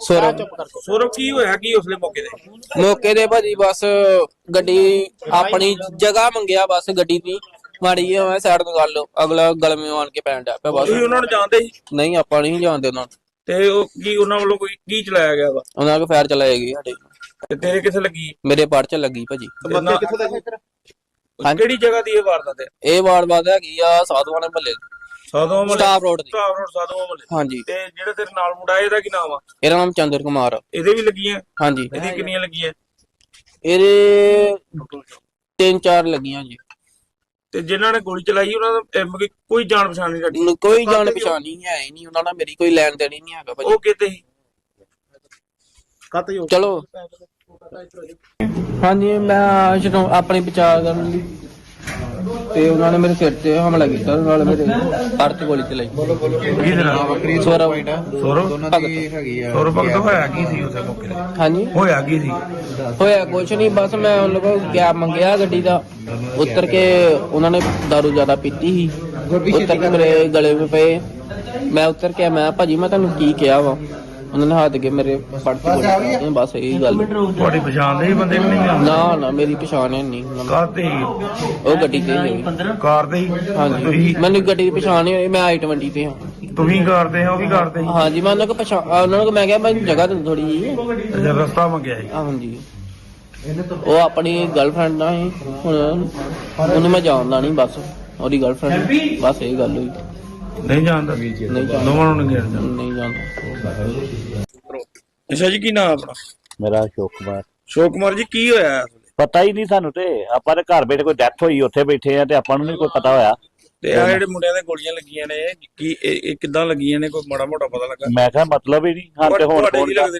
ਸੌਰਵ ਸੌਰਵ ਕੀ ਹੋਇਆ? ਕੀ ਉਸਲੇ ਮੌਕੇ ਤੇ? ਮੌਕੇ ਦੇ ਭਾਜੀ ਬਸ ਗੱਡੀ ਆਪਣੀ ਜਗ੍ਹਾ ਮੰਗਿਆ ਬਸ ਗੱਡੀ ਦੀ। ਮਾੜੀ ਜਿਹੀ ਮੈਂ ਸਾਈਡ ਤੋਂ ਲਓ ਅਗਲਾ ਗਲਮੇ ਆਣ ਕੇ ਪੈਣ ਡਿਆ ਪਿਆ ਬਸ। ਤੁਸੀਂ ਉਹਨਾਂ ਨੂੰ ਜਾਣਦੇ ਸੀ? ਨਹੀਂ ਆਪਾਂ ਨਹੀਂ ਜਾਣਦੇ ਉਹਨਾਂ ਨੂੰ। ਤੇ ਉਹ ਕੀ ਉਹਨਾਂ ਵੱਲੋਂ ਕੋਈ ਕੀ ਚਲਾਇਆ ਗਿਆ ਵਾ? ਉਹਨਾਂ ਕੋ ਫਾਇਰ ਚਲਾਏਗੀ ਸਾਡੇ। ਤੇ ਤੇਰੇ ਕਿੱਥੇ ਲੱਗੀ? ਮੇਰੇ ਪੜ ਚ ਲੱਗੀ ਭਾਜੀ। ਤੇ ਨਾ- ਕਿਹੜੀ ਜਗ੍ਹਾ ਦੀ ਇਹ ਵਾਰਦਾਤ ਹੈ? ਇਹ ਵਾਰ ਬਾਦ ਹੈਗੀ ਆ ਸਾਧੂਆਂ ਦੇ ਮਹੱਲੇ ਸਾਧੂ ਮਹੱਲੇ ਸਟਾਫ ਰੋਡ ਦੀ। ਸਟਾਫ ਰੋਡ ਸਾਧੂ ਮਹੱਲੇ ਹਾਂਜੀ। ਤੇ ਜਿਹੜਾ ਤੇਰੇ ਨਾਲ ਮੁੰਡਾ ਇਹਦਾ ਕੀ ਨਾਮ ਆ? ਇਹਦਾ ਨਾਮ ਚੰਦਰ ਕੁਮਾਰ। ਆ। ਇਹਦੇ ਵੀ ਲੱਗੀਆਂ? ਹਾਂਜੀ। ਇਹਦੀ ਕਿੰਨੀਆਂ ਲੱਗੀਆਂ? ਇਹਦੇ ਤਿੰਨ ਚਾਰ ਲੱਗੀਆਂ ਜੀ। ਤੇ ਜਿਨ੍ਹਾਂ ਨੇ ਗੋਲੀ ਚਲਾਈ ਉਹਨਾਂ ਦਾ ਅਮ, ਕਿ ਕੋਈ ਜਾਣ ਪਛਾਣ ਨਹੀਂ ਸਾਡੀ। ਕੋਈ ਜਾਣ ਪਛਾਣ ਨਹੀਂ ਹੈ ਹੀ ਨਹੀਂ। ਉਹਨਾਂ ਨਾਲ ਮੇਰੀ ਕੋਈ ਲੈਣ ਦੇਣ ਹੀ ਨਹੀਂ ਹੈਗਾ ਭਾਜੀ। ਉਹ ਕਿਤੇ ਸੀ ਚਲੋ। ਹਾਂਜੀ ਮੈਂ ਜਦੋਂ ਆਪਣੀ ਬਚਾਅ ਕਰਨ ਲਈ। ਤੇ ਉਹਨਾਂ ਨੇ ਮੇਰੇ ਸਿਰ ਤੇ ਹਮਲਾ ਕੀਤਾ ਨਾਲ ਮੇਰੇ ਸਰ ਤੇ ਗੋਲੀ ਚਲਾਈ। ਕਿਹਦੇ ਨਾਲ ਸੌਰਵ। ਸੌਰਵ ਭਗਤ। ਸੌਰਵ ਭਗਤ। ਹੋਇਆ ਕੀ ਸੀ ਉਸੇ ਮੌਕੇ ਤੇ? ਹਾਂਜੀ। ਹੋਇਆ ਕੀ ਸੀ? ਹੋਇਆ ਕੁਛ ਨਹੀਂ ਬਸ ਮੈਂ ਉਹਨਾਂ ਕੋਲ ਗੈਪ ਮੰਗਿਆ ਗੱਡੀ ਦਾ। ਉੱਤਰ ਕੇ ਉਹਨਾਂ ਨੇ ਦਾਰੂ ਜ਼ਿਆਦਾ ਪੀਤੀ ਸੀ। ਉੱਤਰ ਕੇ ਮੇਰੇ ਗਲੇ 'ਤੇ ਪਏ। ਮੈਂ ਉੱਤਰ ਕੇ ਮੈਂ ਭਾਜੀ ਮੈਂ ਤੁਹਾਨੂੰ ਕੀ ਕਿਹਾ ਵਾ? ਉਹਨਾਂ ਨੇ ਹੱਥ ਕੇ ਮੇਰੇ ਫੜ ਕੇ ਗੋਲੀ। ਮਾਰੀ। ਬਸ ਇਹੀ ਗੱਲ। ਤੁਹਾਡੀ ਪਛਾਣ ਦੇ ਹੀ ਬੰਦੇ ਕਿ ਨਹੀਂ ਨਾ ਨਾ ਮੇਰੀ ਪਛਾਣ ਹੈ ਨਹੀਂ। ਉਹਨਾਂ ਨੂੰ। ਕਾਰ ਤੇ ਹੀ? ਉਹ ਗੱਡੀ ਤੇ ਹੀ ਹੋਈ। ਕਾਰ ਤੇ ਹੀ? ਹਾਂਜੀ। ਤੁਸੀਂ? ਮੈਨੂੰ ਗੱਡੀ ਦੀ ਪਛਾਣ ਨਹੀਂ ਹੋਈ ਮੈਂ i20 ਤੇ ਹਾਂ ਤੁਸੀਂ ਕਰਦੇ ਹੋ ਉਹ ਵੀ ਕਰਦੇ ਸੀ ਹਾਂਜੀ ਮੈਂ ਉਹਨਾਂ ਕੋ ਪਛਾਣ ਉਹਨਾਂ ਨੂੰ ਮੈਂ ਕਿਹਾ ਮੈਨੂੰ ਜਗ੍ਹਾ ਦੇ ਥੋੜੀ ਜੀ ਅੱਛਾ ਰਸਤਾ ਮੰਗਿਆ ਸੀ। ਹਾਂਜੀ। ਉਹ ਆਪਣੀ ਗਰਲਫ੍ਰੈਂਡ ਨਾਲ ਹੀ ਹੁਣ ਉਹਨੂੰ ਮੈਂ ਜਾਣਦਾ ਨਹੀਂ ਬਸ। ਉਹਦੀ ਗਰਲਫ੍ਰੈਂਡ ਬਸ ਇਹ ਗੱਲ ਹੋਈ। ਨਹੀਂ ਜਾਣਦਾ। ਦੋਵਾਂ ਨੂੰ ਨਹੀਂ ਜਾਣਦਾ। ਨਹੀਂ ਜਾਣਦਾ। ਅੱਛਾ ਜੀ ਕੀ ਨਾਮ ਆਪਣਾ? ਮੇਰਾ ਅਸ਼ੋਕ ਕੁਮਾਰ। ਸ਼ੋਕ ਕੁਮਾਰ ਜੀ ਕੀ ਹੋਇਆ? ਪਤਾ ਹੀ ਨਹੀਂ ਸਾਨੂੰ ਤੇ। ਆਪਾਂ ਦੇ ਘਰ ਬੈਠੇ ਕੋਈ ਡੈਥ ਹੋਈ ਉੱਥੇ ਬੈਠੇ ਆ ਤੇ ਆਪਾਂ ਨੂੰ ਨਹੀਂ ਕੋਈ ਪਤਾ ਹੋਇਆ। ਤੇ ਆ ਜਿਹੜੇ ਮੁੰਡਿਆਂ ਦੇ ਗੋਲੀਆਂ ਲੱਗੀਆਂ ਨੇ ਕੀ ਇਹ ਇਹ ਕਿੱਦਾਂ ਲੱਗੀਆਂ ਨੇ? ਕੋਈ ਮਾੜਾ ਮੋਟਾ ਪਤਾ ਲੱਗਾ? ਮੈਂ ਕਿਹਾ ਮਤਲਬ ਹੀ ਨਹੀਂ। ਹਾਂ ਤੇ ਹੁਣ ਤੁਹਾਡੇ ਫੋਨ ਕੀ ਲੱਗਦੇ?